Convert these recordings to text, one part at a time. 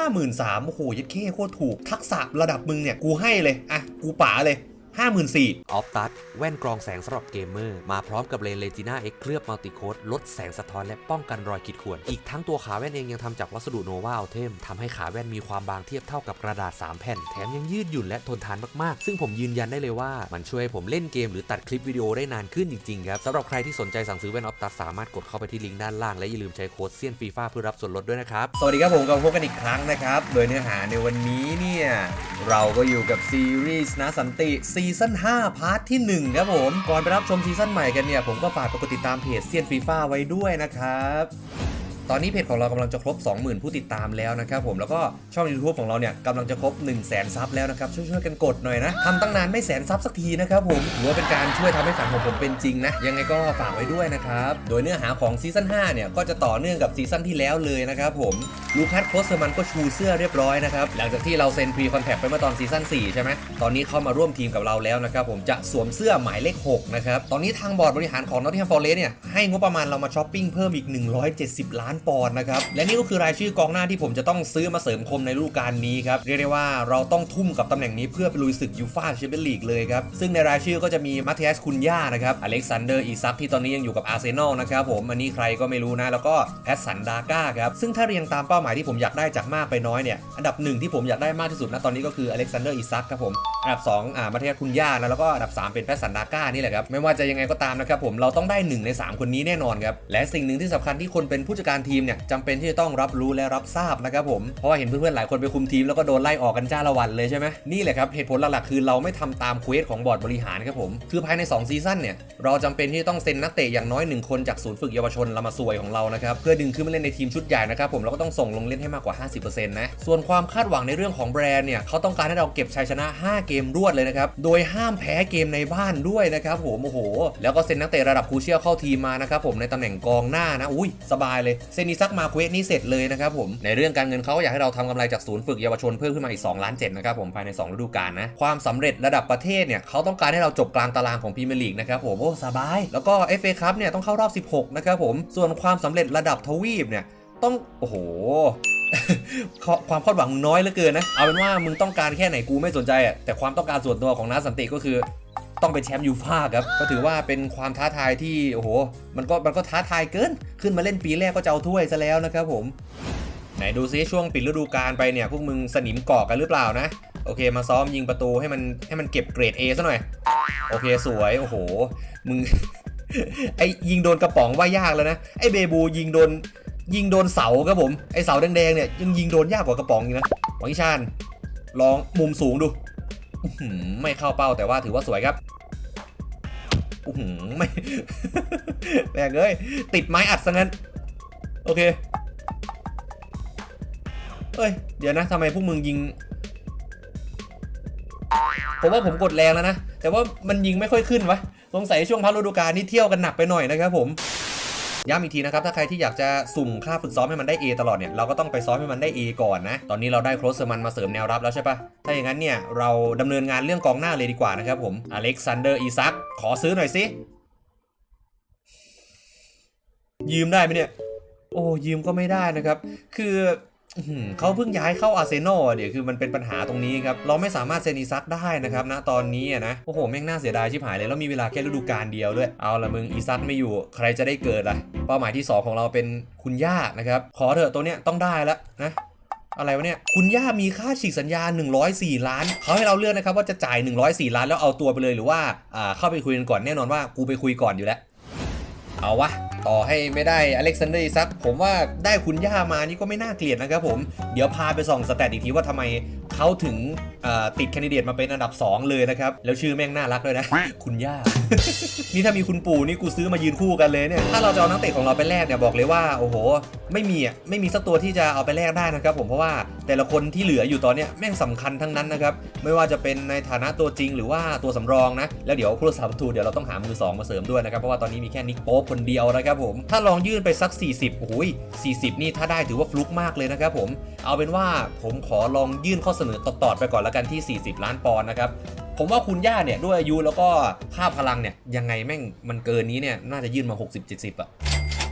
53,000โอ้โหยัดเข้โคตรถูก ทักษะระดับมึงเนี่ย กูให้เลย อะ กูป๋าเลย 54,000ออฟตัสแว่นกรองแสงสำหรับเกมเมอร์ มาพร้อมกับเลนเลจิน่าเอ็กเคลือบมัลติโคดลดแสงสะท้อนและป้องกันรอยขีดข่วน อีกทั้งตัวขาแว่นเองยังทำจากวัสดุโนวาอัลเทมทำให้ขาแว่นมีความบางเทียบเท่ากับกระดาษ 3 แผ่น แถมยังยืดหยุ่นและทนทานมากๆ ซึ่งผมยืนยันได้เลยว่ามันช่วยให้ผมเล่นเกมหรือตัดคลิปวิดีโอได้นานขึ้นจริงๆครับสำหรับใครที่สนใจสั่งซื้อแว่นออฟตัสสามารถกดเข้าไปที่ลิงก์ด้านล่างและอย่าลืมใช้โค้ดเซียนฟีฟ่าเพื่อรับส่วนลดด้วยนะครับสวัสดีครับผมกับพบกันอีกครั้งนะครับโดยเนื้อหาในวันนี้เนี่ยเราก็อยู่กับซีรีส์นะสันติซีซั่น5พาร์ทที่ 1 ครับผม ก่อนไปรับชมซีซั่นใหม่กันเนี่ย ผมก็ฝากกดติดตามเพจเซียนฟีฟ่าไว้ด้วยนะครับ ตอนนี้เพจของเรากำลังจะครบ 20,000 ผู้ติดตามแล้วนะครับผมแล้วก็ช่อง YouTube ของเราเนี่ยกำลังจะครบ 1 0 0 0 0แสนซับแล้วนะครับช่วยๆกันกดหน่อยนะทำตั้งนานไม่แสนซับสักทีนะครับผมถือว่าเป็นการช่วยทำให้ฝันของผมเป็นจริงนะยังไงก็ฝากไว้ด้วยนะครับโดยเนื้อหาของซีซั่น5เนี่ยก็จะต่อเนื่องกับซีซั่นที่แล้วเลยนะครับผมลูคัสโคสเซอร์มันก็ชูเสื้อเรียบร้อยนะครับหลังจากที่เราเซ็นพรีคอนแทคไปเมื่อตอนซีซั่น4ใช่ไหมตอนนี้เข้ามาร่วมทีมกับเราแล้วนะครับผมจะสวมเสื้อหมายเลข6นะครับตอนนี้ทางบอร์ดบริหารของ Nottingham Forest เนี่ยให้งบประมาณเรามาช้อปปิ้งเพิ่มอีก 170 ล้านปอนด์นะครับ และนี่ก็คือรายชื่อกองหน้าที่ผมจะต้องซื้อมาเสริมคมในฤดูกาลนี้ครับ เรียกได้ว่าเราต้องทุ่มกับตำแหน่งนี้เพื่อไปลุยศึกยูฟ่าแชมเปี้ยนลีกเลยครับ ซึ่งในรายชื่อก็จะมีมาเทียสคุนย่านะครับ อเล็กซานเดอร์อีซักที่ตอนนี้ยังอยู่กับอาร์เซนอลนะครับผม อันนี้ใครก็ไม่รู้นะ แล้วก็แพทสันดาก้าครับ ซึ่งถ้าเรียงตามเป้าหมายที่ผมอยากได้จากมากไปน้อยเนี่ย อันดับหนึ่งที่ผมอยากได้มากที่สุดนะตอนนี้ก็คืออเล็กซานเดอร์อีซักครับผม อันดับสองอ่ามาเทียคุนย่านะแล้วก็อันดับสามเป็นแพทสันดาก้านี่แหละครับ ไม่ว่าจะยังไงก็ตามนะครับผมเราต้องได้หนึ่งในสามคนนี้แน่นอนครับ และสิ่งหนึ่งที่สำคัญที่คนเป็นผู้จัดการทีมเนี่ยจำเป็นที่จะต้องรับรู้และรับทราบนะครับผม เพราะว่าเห็นเพื่อนๆหลายคนไปคุมทีมแล้วก็โดนไล่ออกกันจ้าละวันเลยใช่ไหมนี่แหละครับเหตุผลหลักๆคือเราไม่ทำตามเควสของบอร์ดบริหารครับผมคือภายใน2ซีซั่นเนี่ยเราจำเป็นที่จะต้องเซ็นนักเตะอย่างน้อยหนึ่งคนจากศูนย์ฝึกเยาวชนละมาซวยของเรานะครับเพื่อดึงขึ้นมาเล่นในทีมชุดใหญ่นะครับผมเราก็ต้องส่งลงเล่นให้มากกว่า 50%นะส่วนความคาดหวังในเรื่องของแบรนด์เนี่ยเขาต้องการให้เราเก็บชัยชนะ 5 เกเกมรวดเลยนะครับ โดยห้ามแพ้เกมในบ้านด้วยนะครับผมโอ้โห แล้วก็เซ็นนักเตะระดับคูเชียลเข้าทีมมานะครับผมในตำแหน่งกองหน้านะอุ้ยสบายเลยเซนิซักมาเควสนี้เสร็จเลยนะครับผมในเรื่องการเงินเขาอยากให้เราทำกำไรจากศูนย์ฝึกเยาวชนเพิ่มขึ้นมาอีก2ล้าน7นะครับผมภายใน 2 ฤดูกาลนะความสำเร็จระดับประเทศเนี่ยเขาต้องการให้เราจบกลางตารางของพรีเมียร์ลีกนะครับผมโอ้สบาย แล้วก็ FA คัพเนี่ยต้องเข้ารอบ 16 นะครับผมส่วนความสำเร็จระดับทวีปเนี่ยต้องโอ้โห ความคาดหวังมึงน้อยเหลือเกินนะ เอาเป็นว่ามึงต้องการแค่ไหนกูไม่สนใจอะแต่ความต้องการส่วนตัวของน้าสันติก็คือต้องเป็นแชมป์ยูฟ่าครับ ก็ถือว่าเป็นความท้าทายที่ โอ้โห มันก็มันก็ท้าทายเกิน ขึ้นมาเล่นปีแรกก็จะเอาถ้วยซะแล้วนะครับผม ไหนดูซิช่วงปิดฤดูกาลไปเนี่ย พวกมึงสนิมเกาะกันหรือเปล่านะ โอเค มาซ้อมยิงประตูให้มันให้มันเก็บเกรด A ซะหน่อย โอเคสวย โอ้โห มึง ไอยิงโดนกระป๋องว่ายากแล้วนะ ไอเบบูยิงโดน ยิงโดนเสาครับผม ไอเสาแดงๆเนี่ยยังยิงโดนยากกว่ากระป๋องอีกนะหวังอิชานลองมุมสูงดูไม่เข้าเป้าแต่ว่าถือว่าสวยครับอื้อหือไม่แม่งเอ้ยติดไม้อัดซะงั้น โอเคเอ้ย เดี๋ยวนะทำไมพวกมึงยิงผมว่าผมกดแรงแล้วนะ แต่ว่ามันยิงไม่ค่อยขึ้นวะสงสัยช่วงพักฤดูกาลนี่เที่ยวกันหนักไปหน่อยนะครับผม ย้ำอีกทีนะครับถ้าใครที่อยากจะสุ่มค่าฝึกซ้อมให้มันได้ A ตลอดเนี่ยเราก็ต้องไปซ้อมให้มันได้ A ก่อนนะ ตอนนี้เราได้โครสเซอร์มันมาเสริมแนวรับแล้วใช่ปะถ้าอย่างนั้นเนี่ยเราดำเนินงานเรื่องกองหน้าเลยดีกว่านะครับผมอเล็กซานเดอร์อีซักขอซื้อหน่อยสิยืมได้ไหมเนี่ย โอ้ยืมก็ไม่ได้นะครับ คือ เขาเพิ่งย้ายเข้าอาร์เซนอลเดี๋ยวคือมันเป็นปัญหาตรงนี้ครับ เราไม่สามารถเซนอีซักได้นะครับณตอนนี้นะ โอ้โห แม่งน่าเสียดายชิบหายเลย แล้วมีเวลาแค่ฤดูกาลเดียวด้วย เอาละมึงอีซักไม่อยู่ใครจะได้เกิดล่ะ เป้าหมายที่ 2 ของเราเป็นคุณย่านะครับ ขอเถอะตัวเนี้ยต้องได้แล้วนะอะไรวะเนี่ย คุณย่ามีค่าฉีกสัญญา 104 ล้าน เขาให้เราเลือกนะครับว่าจะจ่าย 104 ล้านแล้วเอาตัวไปเลยหรือว่าอ่าเข้าไปคุยกันก่อนแน่นอนว่ากูไปคุยก่อนอยู่แล้ว เอาวะ ต่อให้ไม่ได้อเล็กซานเดอร์อีซักผมว่าได้คุณย่ามานี่ก็ไม่น่าเกลียดนะครับผม เดี๋ยวพาไปส่องสแตทอีกทีว่าทำไม เขาถึงเอ่อติดแคนดิเดตมาเป็นอันดับ 2 เลยนะครับ แล้วชื่อแม่งน่ารักด้วยนะ คุณย่า นี่ถ้ามีคุณปู่นี่กูซื้อมายืนคู่กันเลยเนี่ย ถ้าเราจะเอานักเตะของเราไปแลกเนี่ยบอกเลยว่า โอ้โห ไม่มีอะ ไม่มีสักตัวที่จะเอาไปแลกได้นะครับผมเพราะว่าแต่ละคนที่เหลืออยู่ตอนเนี้ยแม่งสำคัญทั้งนั้นนะครับ ไม่ว่าจะเป็นในฐานะตัวจริงหรือว่าตัวสำรองนะ แล้วเดี๋ยวผู้รักษาประตูเดี๋ยวเราต้องหามือสองมาเสริมด้วยนะครับ เพราะว่าตอนนี้มีแค่นิกโป๊ปคนเดียวนะครับผม ถ้าลองยื่นไปสัก 40โอ้ย40 นี่ถ้าได้ถือว่าฟลุกมากเลยนะครับผมเอาเป็นว่าผมขอลองยื่นข้อเสนอต่อๆไปก่อนละกันที่ 40 ล้านปอนด์นะครับ ผมว่าคุณย่าเนี่ยด้วยอายุแล้วก็ค่าพลังเนี่ยยังไงแม่งมันเกินนี้เนี่ยน่าจะยื่นมา 60-70อะ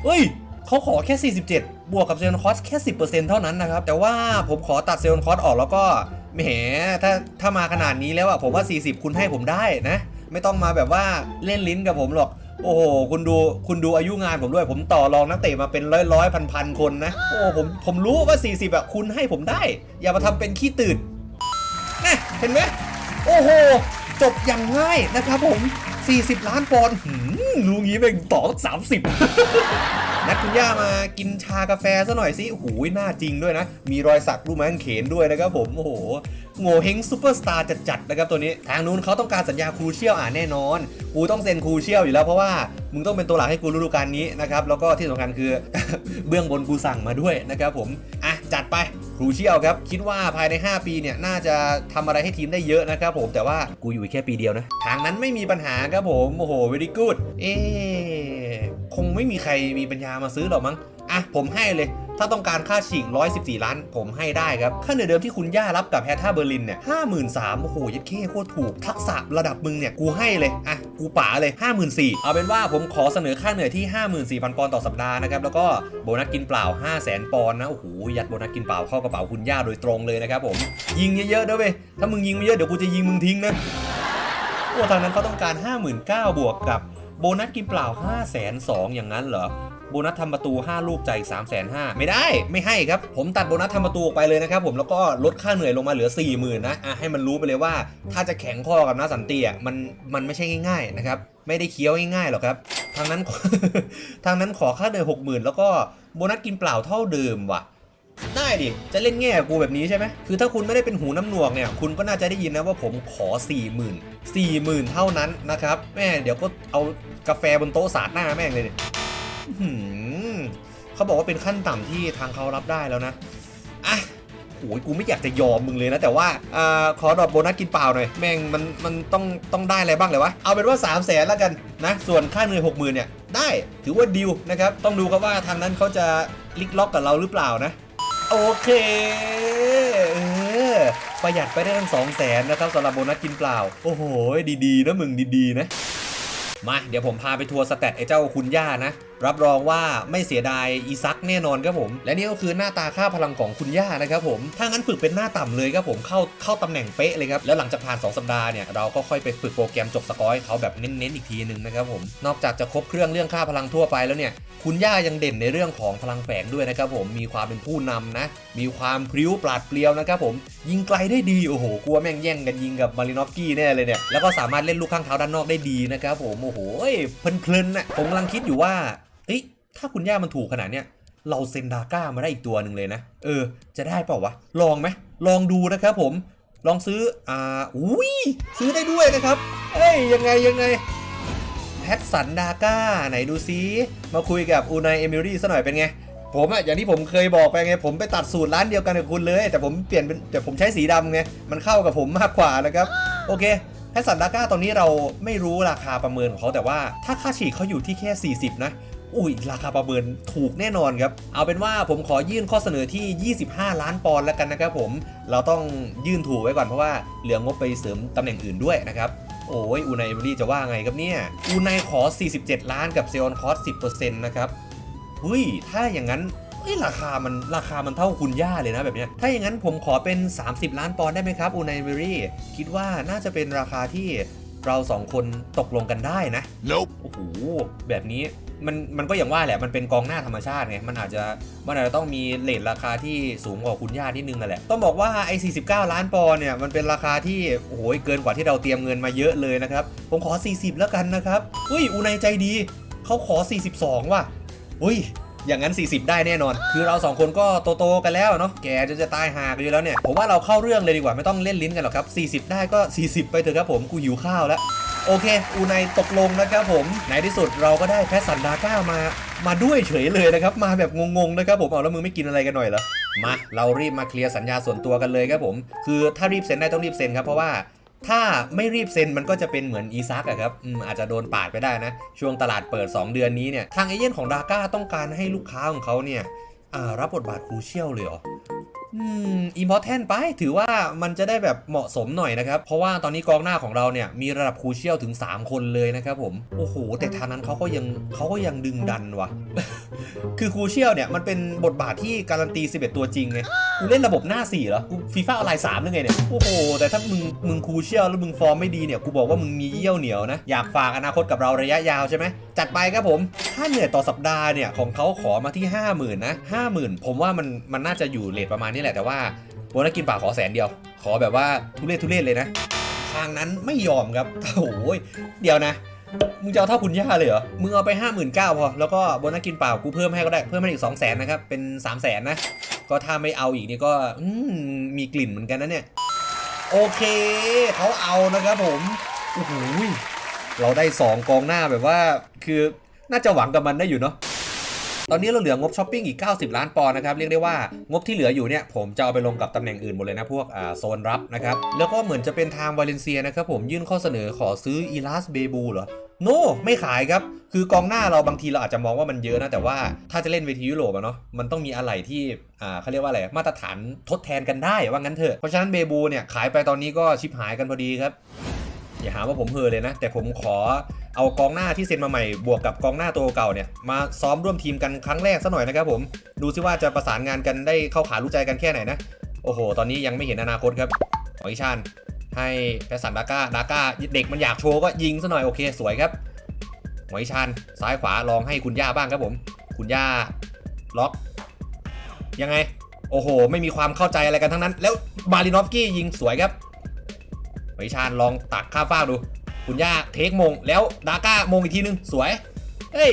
เฮ้ยเขาขอแค่ 47 บวกกับเซลล์คอสแค่ 10%เท่านั้นนะครับ แต่ว่าผมขอตัดเซลล์คอสออกแล้วก็แหมถ้าถ้ามาขนาดนี้แล้วอะผมว่า 40 คุณให้ผมได้นะ ไม่ต้องมาแบบว่าเล่นลิ้นกับผมหรอก โอ้โหคุณดูคุณดูอายุงานผมด้วย ผมต่อรองนักเตะมาเป็นร้อยร้อยพันพันคนนะ โอ้ผมผมรู้ว่า 40อะคุณให้ผมได้ อย่ามาทำเป็นขี้ตื่นนะเห็นไหมโอ้โห จบอย่างง่ายนะครับผม 40 ล้านปอนด์รู้งี้เป็นต่อ30 นัดคุณย่ามากินชากาแฟซะหน่อยสิโอ้โหหน้าจริงด้วยนะ มีรอยสักรูปไม้กางเขนด้วยนะครับผม โอ้โหโง่เฮงซูเปอร์สตาร์จัดๆนะครับตัวนี้ ทางนู้นเขาต้องการสัญญาครูเชียลอ่าแน่นอน กูต้องเซ็นครูเชียลอยู่แล้วเพราะว่ามึงต้องเป็นตัวหลักให้กูฤดูกาลนี้นะครับแล้วก็ที่สำคัญคือ เบื้องบนกูสั่งมาด้วยนะครับผมอะจัดไปครูเชียลครับ คิดว่าภายใน 5 ปีเนี่ยน่าจะทำอะไรให้ทีมได้เยอะนะครับผมแต่ว่ากูอยู่แค่ปีเดียวนะทางนั้นไม่มีปัญหาครับผมโอ้โห very good เอ๊ คงไม่มีใครมีปัญญามาซื้อหรอกมั้ง อะ ผมให้เลย ถ้าต้องการค่าฉีก114 ล้าน ผมให้ได้ครับ ค่าเหนือเดิมที่คุณย่ารับกับแฮท่าเบอร์ลินเนี่ยห้าหมื่นสามโอ้โหยัดเข้โคตรถูก ทักษะระดับมึงเนี่ย กูให้เลย อะ กูป๋าเลย54,000เอาเป็นว่าผมขอเสนอค่าเหนื่อยที่54,000ปอนด์ต่อสัปดาห์นะครับ แล้วก็โบนัสกินเปล่า500,000ปอนด์นะ โอ้โห ยัดโบนัสกินเปล่าเข้ากระเป๋าคุณย่าโดยตรงเลยนะครับผม ยิงเยอะๆด้วยเว้ย ถ้ามึงยิงไม่เยอะเดี๋ยวกูจะยิงมึงทิ้งนะโอ้ทางนั้นเขาต้องการ 59,000บวกกับ โบนัสกินเปล่า502,000อย่างนั้นเหรอ โบนัสทำประตู 5 ลูกใจ3 5 0 0 0ไม่ได้ ไม่ให้ครับ ผมตัดโบนัสทำประตูไปเลยนะครับผมแล้วก็ลดค่าเหนื่อยลงมาเหลือ 40,000นะอะให้มันรู้ไปเลยว่า ถ้าจะแข็งข้อกับน้าสันติอะมันมันไม่ใช่ง่ายๆนะครับไม่ได้เคี้ยวง่ายๆหรอกครับทางนั้นทางนั้นขอค่าเหนื่อย60,000แล้วก็โบนัสกินเปล่าเท่าเดิมว่ะ ได้ดิ จะเล่นแง่กูแบบนี้ใช่ไหม คือถ้าคุณไม่ได้เป็นหูน้ำหนวกเนี่ย คุณก็น่าจะได้ยินนะว่าผมขอ 4 0 0 0 0 4 0,000 เท่านั้นนะครับ แม่เดี๋ยวก็เอากาแฟบนโต๊ะสาดหน้าแม่งเลยเขาบอกว่าเป็นขั้นต่ำที่ทางเขารับได้แล้วนะ อะโอ้ยกูไม่อยากจะยอมมึงเลยนะ แต่ว่าอขอดอปโบนัสกินเปล่าหน่อย แม่งมันมันต้องต้องได้อะไรบ้างเลยวะ เอาเป็นว่า 3 0 0แสนแล้วกันนะ ส่วนค่าเหนื่อย60,000เนี่ย ได้ถือว่าดีลนะครับ ต้องดูครับว่าทางนั้นเขาจะลิกล็อกกับเราหรือเปล่านะ โอเคเออประหยัดไปได้ทั้งสองแสนนะครับสำหรับโบนัสกินเปล่า โอ้โห ดีๆนะมึงดีๆนะ มา เดี๋ยวผมพาไปทัวร์สแตทไอ้เจ้าคุณย่านะ รับรองว่าไม่เสียดายอีซักแน่นอนครับผม และนี่ก็คือหน้าตาค่าพลังของคุณย่านะครับผม ถ้างั้นฝึกเป็นหน้าต่ำเลยครับผมเข้าเข้าตำแหน่งเป๊ะเลยครับแล้วหลังจากผ่าน 2 สัปดาห์เนี่ยเราก็ค่อยไปฝึกโปรแกรมจบสกอร์ให้เขาแบบเน้นๆอีกทีหนึ่งนะครับผมนอกจากจะครบเครื่องเรื่องค่าพลังทั่วไปแล้วเนี่ยคุณย่ายังเด่นในเรื่องของพลังแฝงด้วยนะครับผมมีความเป็นผู้นำนะ มีความพริ้วปราดเปรียวนะครับผม ยิงไกลได้ดี โอ้โห กลัวแม่งแย่งกันยิงกับมารินอฟกี้แน่เลยเนี่ย แล้วก็สามารถเล่นลูกข้างเท้าด้านนอกได้ดีนะครับผม โอ้โหเพลินๆน่ะผมกำลังคิดอยู่ว่า ฮ้ยถ้าคุณย่ามันถูกขนาดเนี้ยเราเซนดาก้ามาได้อีกตัวหนึ่งเลยนะ เออ จะได้เปล่าวะ ลองไหม ลองดูนะครับผม ลองซื้อ อ่า อุ้ย ซื้อได้ด้วยนะครับ เอ้ย ยังไงยังไง แพทสันดาก้า ไหนดูซิมาคุยกับอูนายเอมิรี่ซะหน่อยเป็นไง ผมอะอย่างที่ผมเคยบอกไปไง ผมไปตัดสูตรร้านเดียวกันกับคุณเลย แต่ผมเปลี่ยนเป็น แต่ผมใช้สีดำไง มันเข้ากับผมมากกว่านะครับ โอเคแพทสันดาก้าตอนนี้เราไม่รู้ราคาประเมินของเขาแต่ว่าถ้าค่าฉีกเขาอยู่ที่แค่ 40 นะ อุ้ยราคาประเมินถูกแน่นอนครับ เอาเป็นว่าผมขอยื่นข้อเสนอที่ 25 ล้านปอนด์แล้วกันนะครับผม เราต้องยื่นถูกไว้ก่อนเพราะว่าเหลืองบไปเสริมตำแหน่งอื่นด้วยนะครับโอ้ยอูไนเอมิลี่จะว่าไงครับเนี่ยอูไนขอ 47 ล้านกับเซออนคอส10%นะครับเฮ้ยถ้าอย่างนั้นเฮ้ยราคามันราคามันเท่าคุณย่าเลยนะแบบเนี้ยถ้าอย่างนั้นผมขอเป็น 30 ล้านปอนด์ได้ไหมครับอูไนเอมิลี่คิดว่าน่าจะเป็นราคาที่เราสองคนตกลงกันได้นะ Nope. โอ้โหแบบนี้ มันมันก็อย่างว่าแหละมันเป็นกองหน้าธรรมชาติไงมันอาจจะมันอาจจะต้องมีเลทราคาที่สูงกว่าคุณย่านิดนึงนั่นแหละต้องบอกว่าไอ้49 ล้านปอนด์เนี่ยมันเป็นราคาที่โอ้โหเกินกว่าที่เราเตรียมเงินมาเยอะเลยนะครับผมขอ 40 แล้วกันนะครับอุ้ยอูไนใจดีเขาขอ 42 ว่ะอุ้ยอย่างนั้น 40 ได้แน่นอน คือเราสองคนก็โตๆกันแล้วเนาะ แกจะจะตายหากันอยู่แล้วเนี่ย ผมว่าเราเข้าเรื่องเลยดีกว่า ไม่ต้องเล่นลิ้นกันหรอกครับ 40 ได้ก็ 40 ไปเถอะครับผม กูหิวข้าวแล้ว โอเค อูไนตกลงนะครับผมในที่สุดเราก็ได้แพทสันดาก้ามามาด้วยเฉยเลยนะครับ มาแบบงงๆนะครับผมเอาแล้วมึงไม่กินอะไรกันหน่อยเหรอมาเรารีบมาเคลียร์สัญญาส่วนตัวกันเลยครับผม คือถ้ารีบเซ็นได้ต้องรีบเซ็นครับเพราะว่าถ้าไม่รีบเซ็นมันก็จะเป็นเหมือนอีซักอะครับอืมอาจจะโดนปาดไปได้นะ ช่วงตลาดเปิด 2 เดือนนี้เนี่ย ทางเอเย่นของดาก้าต้องการให้ลูกค้าของเขาเนี่ยรับบทบาทครูเชี่ยลเลยเหรอ อืมอิมพอร์แทนไป ถือว่ามันจะได้แบบเหมาะสมหน่อยนะครับ เพราะว่าตอนนี้กองหน้าของเราเนี่ย มีระดับครูเชียลถึง 3 คนเลยนะครับผม โอ้โห แต่ทางนั้นเขาก็ยังเขาก็ยังดึงดันว่ะ คือครูเชียลเนี่ย มันเป็นบทบาทที่การันตี 11 ตัวจริงไงกูเล่นระบบหน้า4เหรอกูฟีฟ่าอะไร3หรือไงเนี่ย โอ้โห แต่ถ้ามึงมึงครูเชียลแล้วมึงฟอร์มไม่ดีเนี่ย กูบอกว่ามึงมีเยี่ยวเหนียวนะ อยากฝากอนาคตกับเราระยะยาวใช่ไหม จัดไปครับผม ค่าเหนื่อยต่อสัปดาห์เนี่ย ของเขาขอมาที่ 50,000นะ50,000 ผมว่ามันมันน่าจะอยู่เลทประมาณนี้ี่แหละแต่ว่าโบนัสกินป่าขอแสนเดียว ขอแบบว่าทุเรศทุเรศเลยนะ ทางนั้นไม่ยอมครับโอ้ยเดี๋ยวนะมึงจะเอาเท่าคุณย่าเลยเหรอ มึงเอาไปห้าหมื่นเก้าพอ แล้วก็โบนัสกินเปล่ากูเพิ่มให้ก็ได้ เพิ่มให้อีกสองแสนนะครับ เป็นสามแสนนะ ก็ถ้าไม่เอาอีกนี่ก็มมีกลิ่นเหมือนกันนะเนี่ย โอเคเขาเอานะครับผมโอ้โหเราได้ 2 กองหน้าแบบว่า คือน่าจะหวังกับมันได้อยู่เนาะ ตอนนี้เราเหลืองบช้อปปิ้งอีก 90 ล้านปอนด์นะครับ เรียกได้ว่างบที่เหลืออยู่เนี่ยผมจะเอาไปลงกับตำแหน่งอื่นหมดเลยนะพวกโซนรับนะครับ แล้วก็เหมือนจะเป็นทางวาเลนเซียนะครับผมยื่นข้อเสนอขอซื้ออีลาสเบบูเหรอโนไม่ขายครับคือกองหน้าเราบางทีเราอาจจะมองว่ามันเยอะนะ แต่ว่าถ้าจะเล่นเวทียุโรปอะเนาะมันต้องมีอะไรที่อ่าเขาเรียกว่าอะไรมาตรฐานทดแทนกันได้ว่างั้นเถอะเพราะฉะนั้นเบบูเนี่ยขายไปตอนนี้ก็ชิบหายกันพอดีครับ อย่าหาว่าผมเฮอเลยนะ แต่ผมขอเอากองหน้าที่เซ็นมาใหม่บวกกับกองหน้าตัวเก่าเนี่ยมาซ้อมร่วมทีมกันครั้งแรกซะหน่อยนะครับผมดูซิว่าจะประสานงานกันได้เข้าขารู้ใจกันแค่ไหนนะ โอ้โห ตอนนี้ยังไม่เห็นอนาคตครับขออิชานให้แพสันดาก้าดาก้าเด็กมันอยากโชว์ก็ยิงซะหน่อยโอเคสวยครับหมอยชันซ้ายขวาลองให้คุณย่าบ้างครับผม คุณย่าล็อกยังไง โอ้โห ไม่มีความเข้าใจอะไรกันทั้งนั้น แล้วมารินอฟกี้ยิงสวยครับ หอยชาญลองตักข้ามฟากดู คุณย่าเทคมง แล้วดาก้ามงอีกทีนึง สวย เฮ้ย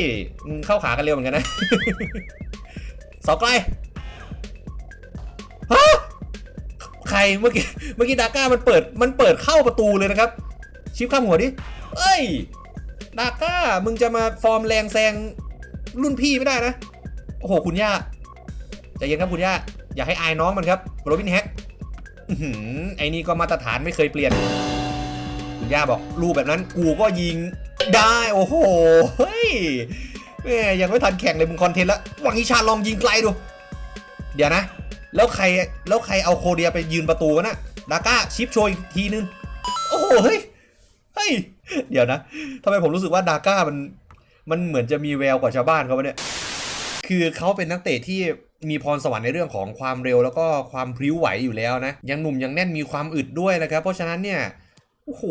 เข้าขากันเร็วเหมือนกันนะสองไกลฮะใครเมื่อกี้เมื่อกี้ดาก้ามันเปิดมันเปิดเข้าประตูเลยนะครับ ชิปข้ามหัวดิเอ้ยดาก้ามึงจะมาฟอร์มแรงแซงรุ่นพี่ไม่ได้นะ โอ้โห คุณย่าใจเย็นครับคุณย่า อย่าให้อายน้องมันครับโรบินแฮก ไอ้นี่ก็มาตรฐานไม่เคยเปลี่ยน คุณย่าบอกรูปแบบนั้นกูก็ยิงได้โอ้โหเฮ้ยแม่ยังไม่ทันแข่งเลยมึงคอนเทนต์ล้วหวังอีชาลองยิงไกลดู เดี๋ยวนะ แล้วใครแล้วใครเอาโคเดียไปยืนประตูวะนะดาก้าชิปโชยอีกทีนึง โอ้โหเฮ้ยเฮ้ยเดี๋ยวนะทำไมผมรู้สึกว่าดาก้ามันมันเหมือนจะมีแววกว่าชาวบ้านเขาเนี่ย คือเขาเป็นนักเตะที่ มีพรสวรรค์ในเรื่องของความเร็วแล้วก็ความพริ้วไหวอยู่แล้วนะ ยังหนุ่มยังแน่นมีความอึดด้วยนะครับ เพราะฉะนั้นเนี่ยโอ้โห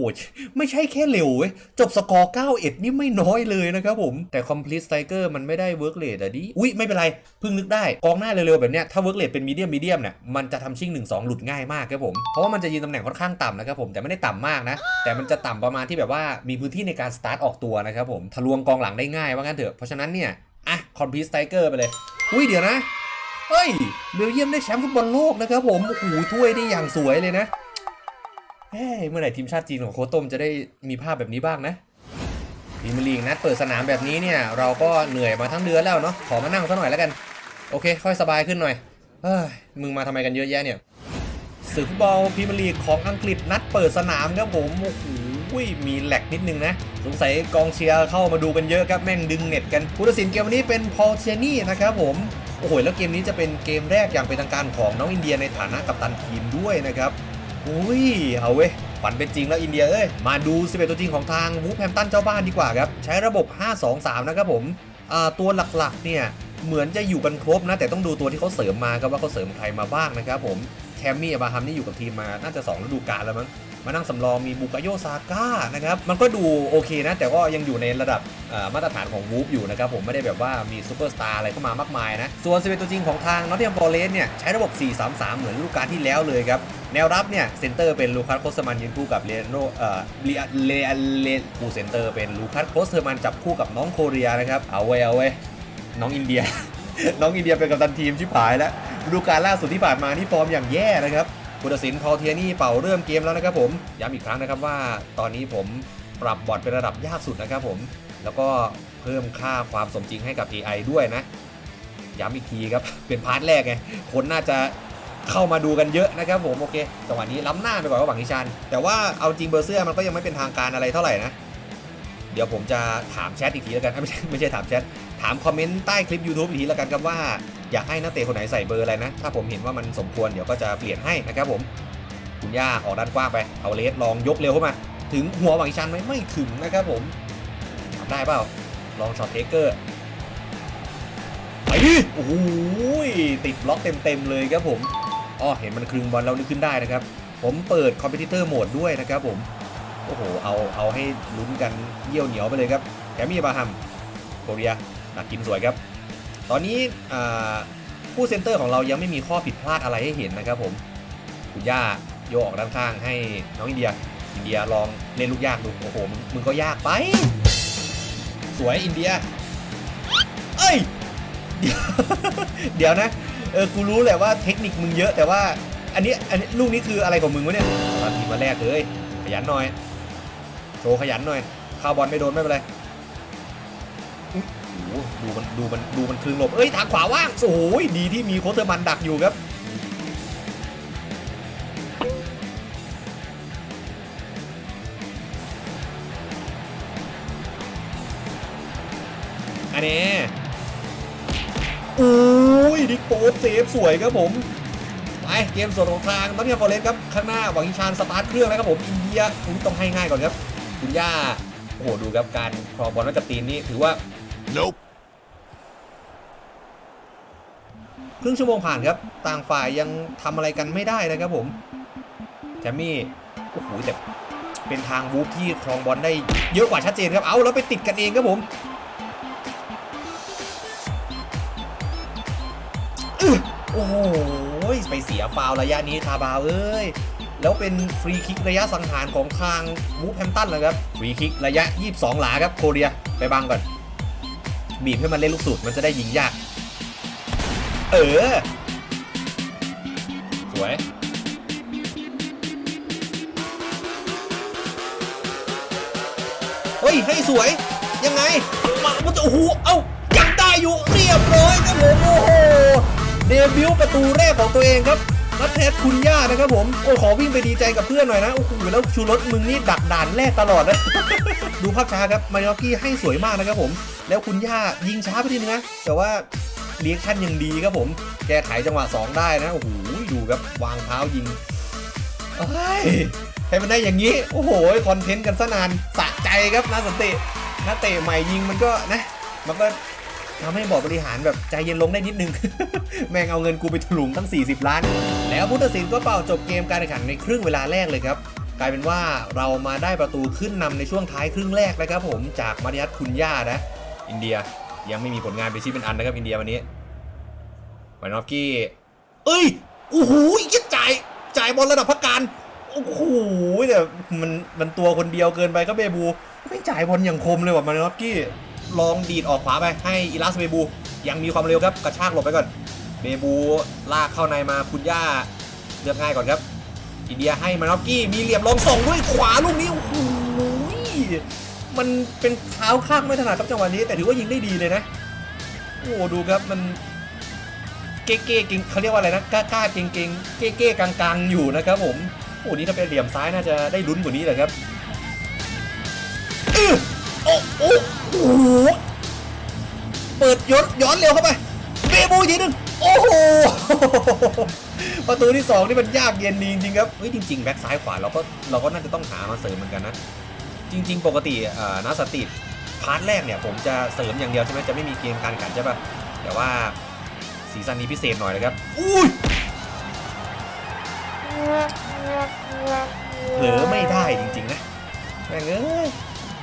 ไม่ใช่แค่เร็วเว้ย จบสกอร์91นี่ไม่น้อยเลยนะครับผม แต่ Complete Striker มันไม่ได้ Work Rate อะดิ อุ๊ยไม่เป็นไร เพิ่งนึกได้ กองหน้าเร็วๆ แบบเนี้ย ถ้า Work Rate เป็น Medium Medium เนี่ย มันจะทำชิ่ง 1 2 หลุดง่ายมากครับผม เพราะว่ามันจะยืนตำแหน่งค่อนข้างต่ำนะครับผม แต่ไม่ได้ต่ำมากนะ แต่มันจะต่ำประมาณที่แบบว่ามีพื้นที่ในการสตาร์ทออกตัวนะครับผม ทะลวงกองหลังได้ง่ายว่างั้นเถอะ เพราะฉะนั้นเนี่ย อะ Complete Striker ไปเลย อุ้ยเดี๋ยวนะ เฮ้ยเบลเยียมได้แชมป์ฟุตบอลโลกนะครับผมโอ้โหถ้วยได้อย่างสวยเลยนะเฮ้ยเมื่อไหร่ทีมชาติจีนของโค้ชต้มจะได้มีภาพแบบนี้บ้างนะพรีเมียร์ลีกนัดเปิดสนามแบบนี้เนี่ย เราก็เหนื่อยมาทั้งเดือนแล้วเนาะขอมานั่งสักหน่อยแล้วกัน โอเค ค่อยสบายขึ้นหน่อยเฮ้ยมึงมาทำไมกันเยอะแยะเนี่ยศึกฟุตบอลพรีเมียร์ลีกของอังกฤษนัดเปิดสนามครับผมโอ้โหมีแหลกนิดนึงนะ สงสัยกองเชียร์เข้ามาดูกันเยอะครับแม่งดึงเน็ตกันผู้ตัดสินเกมวันนี้เป็นพอลเชนี่นะครับผม โอ้โหแล้วเกมนี้จะเป็นเกมแรกอย่างเป็นทางการของน้องอินเดียในฐานะกัปตันทีมด้วยนะครับอุ้ยเอาเว้ยฝันเป็นจริงแล้วอินเดียเอ้ยมาดู11ตัวจริงของทางวูฟแฮมตันเจ้าบ้านดีกว่าครับใช้ระบบ 5-2-3 นะครับผมตัวหลักๆเนี่ย เหมือนจะอยู่กันครบนะ แต่ต้องดูตัวที่เขาเสริมมาครับว่าเขาเสริมใครมาบ้างนะครับผมแคมมี่อับราฮัมนี่อยู่กับทีมมาน่าจะ2ฤดูกาลแล้วมั้งมานั่งสำรองมีบุกาโยซาก้านะครับมันก็ดูโอเคนะ แต่ก็ยังอยู่ในระดับมาตรฐานของวูฟอยู่นะครับผมไม่ได้แบบว่ามีซูเปอร์สตาร์อะไรเข้ามามากมายนะ ส่วน11ตัวจริงของทางนอตเทียมฟอเรสเนี่ยใช้ระบบ 4-3-3 เหมือนฤดูกาลที่แล้วเลยครับ แนวรับเนี่ยเซนเตอร์เป็นลูคัสโคสมันยืนคู่กับเลโนเอ่อเลเลเลกูเซนเตอร์เป็นลูคัสโคสเทอร์มันจับคู่กับน้องโคเรียนะครับเอาไว้เอาไว้ น้องอินเดีย น้องอินเดียเป็นกัปตันทีมชิบหายแล้วฤดูกาลล่าสุดที่ผ่านมานี่ฟอร์มอย่างแย่นะครับพุทธศิลป์พอเทียนี่เป่าเริ่มเกมแล้วนะครับผม ย้ำอีกครั้งนะครับว่าตอนนี้ผมปรับบอร์ดเป็นระดับยากสุดนะครับผม แล้วก็เพิ่มค่าความสมจริงให้กับ AI ด้วยนะ ย้ำอีกทีครับ เป็นพาร์ทแรกไง คนน่าจะเข้ามาดูกันเยอะนะครับผม โอเคจังหวะนี้ล้ำหน้าไปก่อนว่าหวังนิชานแต่ว่าเอาจริงเบอร์เสื้อมันก็ยังไม่เป็นทางการอะไรเท่าไหร่นะ เดี๋ยวผมจะถามแชทอีกทีแล้วกัน ไม่ใช่ไม่ใช่ถามแชท ถามคอมเมนต์ใต้คลิป YouTube อีกทีแล้วกันครับว่าอยากให้นักเตะคนไหนใส่เบอร์อะไรนะ ถ้าผมเห็นว่ามันสมควรเดี๋ยวก็จะเปลี่ยนให้นะครับผมคุณย่าออกด้านกว้างไปเอาเลสลองยกเร็วเข้ามา ถึงหัวหวังชันไหมไม่ถึงนะครับผมทำได้เปล่าลองช็อตเทคเกอร์ไปดิโอ้โหติดล็อกเต็มๆเลยครับผมอ๋อเห็นมันคลึงบอลเรานึกขึ้นได้นะครับ ผมเปิดคอมเพติเตอร์โหมดด้วยนะครับผมโอ้โหเอาเอาให้ลุ้นกันเยี่ยวเหนียวไปเลยครับแถมมีบาฮัมโคเรีย ดักกินสวยครับ ตอนนี้ผู้เซนเตอร์ของเรายังไม่มีข้อผิดพลาดอะไรให้เห็นนะครับผมคุณย่าโยออกด้านข้างให้น้องอินเดีย อินเดียลองเล่นลูกยากดู โอ้โห มึงมึงก็ยากไป สวยอินเดีย เอ้ย เดี๋ยวนะ เออ กูรู้แหละว่าเทคนิคมึงเยอะแต่ว่า อันนี้ อันนี้ลูกนี้คืออะไรของมึงวะเนี่ยตอนทีมาแรกเลย ขยันหน่อย โชว์ขยันหน่อยข้าวบอลไม่โดนไม่เป็นไร ดูมันดูมันดูมันคลึงหลบ เอ้ยทางขวาว่างโอ้ยดีที่มีโคเทอร์มันดักอยู่ครับอันนี้อุ้ยดิโป๊เซฟสวยครับผมไปเกมส่วนของทางนักเรียฟอร์เรสครับ ข้างหน้าหวังอิชานสตาร์ทเครื่องแล้วครับผม อินเดียอุ๊ยต้องให้ง่ายก่อนครับ คุณย่า โอ้โห ดูครับการครองบอลนักตีนนี่ถือว่า Nope. ค รึ่งชั่วโมงผ่านครับต่างฝ่ายยังทำอะไรกันไม่ได้นะครับผมแจมมี่โอ้โหแต่เป็นทางบูฟที่ครองบอลได้เยอะกว่าชัดเจนครับเอาแล้วไปติดกันเองครับผมโอ้โหไปเสียฟาวระยะนี้ทาบาเอ้ยแล้วเป็นฟรีคิกระยะสังหารของทางวูฟแฮมตันเลยครับฟรีคิกระยะ 22 หลาครับโคเรียไปบังก่อนบีบให้มันเล่นลูกสูตรมันจะได้ยิงยาก เออ สวย เฮ้ย ให้สวย ยังไง มามันจะโอ้โหเอ้ายังได้อยู่เรียบร้อยครับผมโอ้โหเดบิวต์ประตูแรกของตัวเองครับนัทเทสคุณย่านะครับผม โอ้ขอวิ่งไปดีใจกับเพื่อนหน่อยนะ โอ้โหแล้วชูรถมึงนี่ดักด่านแรกตลอดนะ ดูภาพช้าครับ มายอกี้ให้สวยมากนะครับผม แล้วคุณย่ายิงช้าไปทีนึงนะ แต่ว่า เรียกชั่นยังดีครับผม แก้ไขจังหวะ 2 ได้นะ โอ้โหดูครับวางเท้ายิงให้มันได้อย่างนี้ โอ้โห คอนเทนต์กันซะนานสะใจครับนาสันตินักเตะใหม่ยิงมันก็นะ มันก็ทำให้บอร์ดบริหารแบบใจเย็นลงได้นิดนึง แม่งเอาเงินกูไปถลุงตั้ง 40 ล้าน แล้วพุทธศิลป์ก็เป่าจบเกมการแข่งขันในครึ่งเวลาแรกเลยครับ กลายเป็นว่าเรามาได้ประตูขึ้นนำในช่วงท้ายครึ่งแรกนะครับผมจากมาริยัตคุณย่านะ อินเดีย ยังไม่มีผลงานเป็นชิ้นเป็นอันนะครับอินเดียวันนี้วานอฟกี้เอ้ยโอ้โหยัดจ่ายจ่ายบอลระดับพักการโอ้โหแต่มันมันตัวคนเดียวเกินไปก็เบบูไม่จ่ายบอลอย่างคมเลยว่ะมานอฟกี้ลองดีดออกขวาไปให้อีลัสเบบู ยังมีความเร็วครับกระชากหลบไปก่อนเบบูลากเข้าในมาคุณย่าเลือกง่ายก่อนครับอินเดียให้มานอฟกี้มีเหลี่ยมลองส่งด้วยขวาลูกนี้โอ้โห มันเป็นเท้าข้างไม่ถนัดครับจังหวะนี้ แต่ถือว่ายิงได้ดีเลยนะ โอ้ดูครับมันเก้เก้เก่งเขาเรียกว่าอะไรนะกล้ากล้าเก่งเก่งเก้เก้กลางกลางๆ อยู่นะครับผมโอ้นี่ถ้าเป็นเหลี่ยมซ้ายน่าจะได้ลุ้นกว่านี้เลยครับอื้อโอ้โอ้โอ้โหเปิดย้อนย้อนเร็วเข้าไปเบบูอีกทีนึงโอ้โหประตูที่ 2 นี่มันยากเย็นจริงๆครับเฮ้ยจริงๆแบ็คซ้ายขวาเราก็เราก็น่าจะต้องหามาเสริมเหมือนกันนะ จริง ๆ ปกติเอ่อนาสติดพาร์ทแรกเนี่ยผมจะเสริมอย่างเดียวใช่ไหมจะไม่มีเกมการแข่งขันใช่ปะแต่ว่าซีซั่นนี้พิเศษหน่อยนะครับอุ้ยเผลอไม่ได้จริง ๆ นะแม่งเอ้ย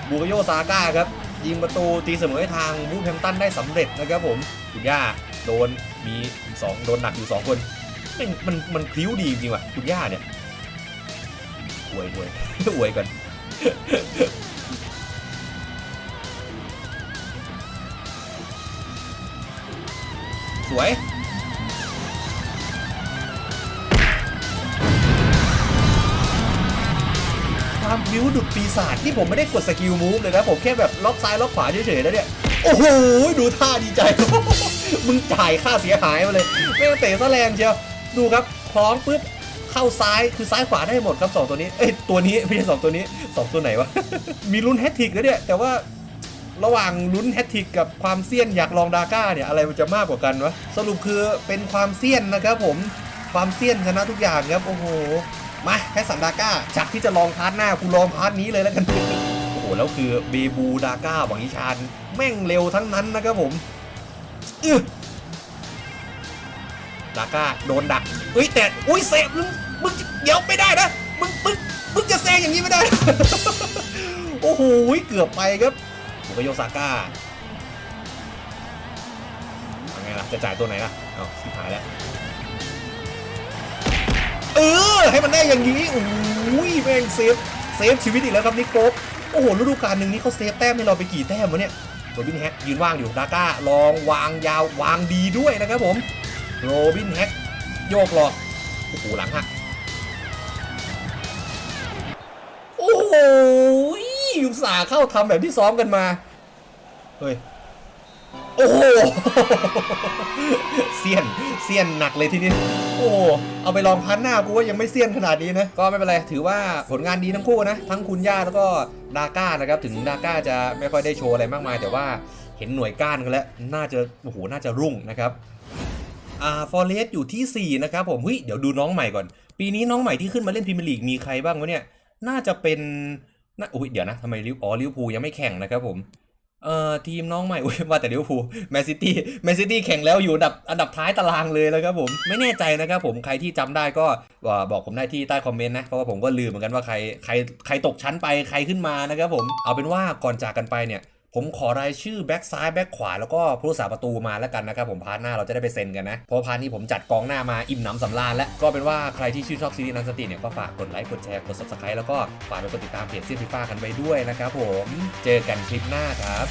บูกโยซาก้าครับ ยิงประตูตีเสมอให้ทางบูแฮมตันได้สำเร็จนะครับผมคุณย่าโดนมีสองโดนหนักอยู่สองคนมันมันมันพลิ้วดีจริงๆว่ะคุณย่าเนี่ยอวยอวยอวยก่อน ปีศาจที่ผมไม่ได้กดสกิลมูฟเลยนะ ผมแค่แบบล็อกซ้ายล็อกขวาเฉยๆนะเนี่ย โอ้โห ดูท่าดีใจ มึงจ่ายค่าเสียหายมาเลยไม่งเตะซะแรงเชียว ดูครับคล้องปุ๊บเข้าซ้ายคือซ้ายขวาได้หมดครับสองตัวนี้ เอ้ยตัวนี้ไม่ใช่สองตัวนี้สองตัวไหนวะ มีลุ้นแฮตทริกแล้วเนี่ย แต่ว่าระหว่างลุ้นแฮตทริกกับความเซียนอยากลองดาก้าเนี่ยอะไรมันจะมากกว่ากันวะ สรุปคือเป็นความเซียนนะครับผม ความเซียนชนะทุกอย่างครับ โอ้โห มาแค่สันดาก้าจากที่จะลองพาร์ทหน้ากูลองพาร์ทนี้เลยแล้วกัน โอ้โห แล้วคือเบบูดาก้าหวังอิชานแม่งเร็วทั้งนั้นนะครับผมอื้อดาก้าโดนดักเอ้ยแต่อุ้ยเซฟมึงมึงเดี๋ยวไม่ได้นะมึงมึงมึงจะแซงอย่างนี้ไม่ได้ โอ้โหเกือบไปครับบุกโยซาก้าทำไงล่ะจะจ่ายตัวไหนล่ะเอาชิบหายแล้ว เออ ให้มันได้อย่างนี้โอ้ยแม่งเซฟเซฟชีวิตอีกแล้วครับนิกโป๊ปโอ้โหฤดูกาลหนึ่งนี้เขาเซฟแต้มให้เราไปกี่แต้มวะเนี่ยโรบินแฮกยืนว่างอยู่ดาก้าลองวางยาววางดีด้วยนะครับผมโรบินแฮกโยกหลอกโอ้โหหลังหักโอ้โหอุตส่าห์เข้าทำแบบที่ซ้อมกันมาเฮ้ย โอ้โหเซียนเซียนหนักเลยทีนี้โอ้โหเอาไปลองพันหน้ากูว่ายังไม่เซียนขนาดนี้นะก็ไม่เป็นไรถือว่าผลงานดีทั้งคู่นะ ทั้งคุณย่าแล้วก็ดาก้านะครับถึงดาก้าจะไม่ค่อยได้โชว์อะไรมากมาย แต่ว่าเห็นหน่วยก้านกันแล้วน่าจะโอ้โหน่าจะรุ่งนะครับอ่าฟอร์เรสอยู่ที่ 4 นะครับผมเฮ้ยเดี๋ยวดูน้องใหม่ก่อน ปีนี้น้องใหม่ที่ขึ้นมาเล่นพรีเมียร์ลีกมีใครบ้างวะเนี่ยน่าจะเป็นน่าอุ้ยเดี๋ยวนะทำไมลิวอ๋อลิวพูยังไม่แข่งนะครับผม เอ่อทีมน้องใหม่อุ้ยว่าแต่ลิเวอร์พูลแมนซิตี้แมนซิตี้แข่งแล้วอยู่อันดับอันดับท้ายตารางเลยแล้วครับผมไม่แน่ใจนะครับผมใครที่จำได้ก็บอกผมได้ที่ใต้คอมเมนต์นะเพราะว่าผมก็ลืมเหมือนกันว่าใครใครใครตกชั้นไปใครขึ้นมานะครับผมเอาเป็นว่าก่อนจากกันไปเนี่ย ผมขอรายชื่อแบ็กซ้ายแบ็กขวาแล้วก็ผู้รักษาประตูมาแล้วกันนะครับผมพาร์ทหน้าเราจะได้ไปเซ็นกันนะ เพราะพาร์ทนี้ผมจัดกองหน้ามาอิ่มหนำสำราญแล้วก็เป็นว่าใครที่ชื่นชอบซีรีส์นันสติเนี่ยก็ฝากกดไลค์กดแชร์กด subscribe แล้วก็ฝากไปกดติดตามเพจซีรีส์ฟ้ากันไปด้วยนะครับผมเจอกันคลิปหน้าครับ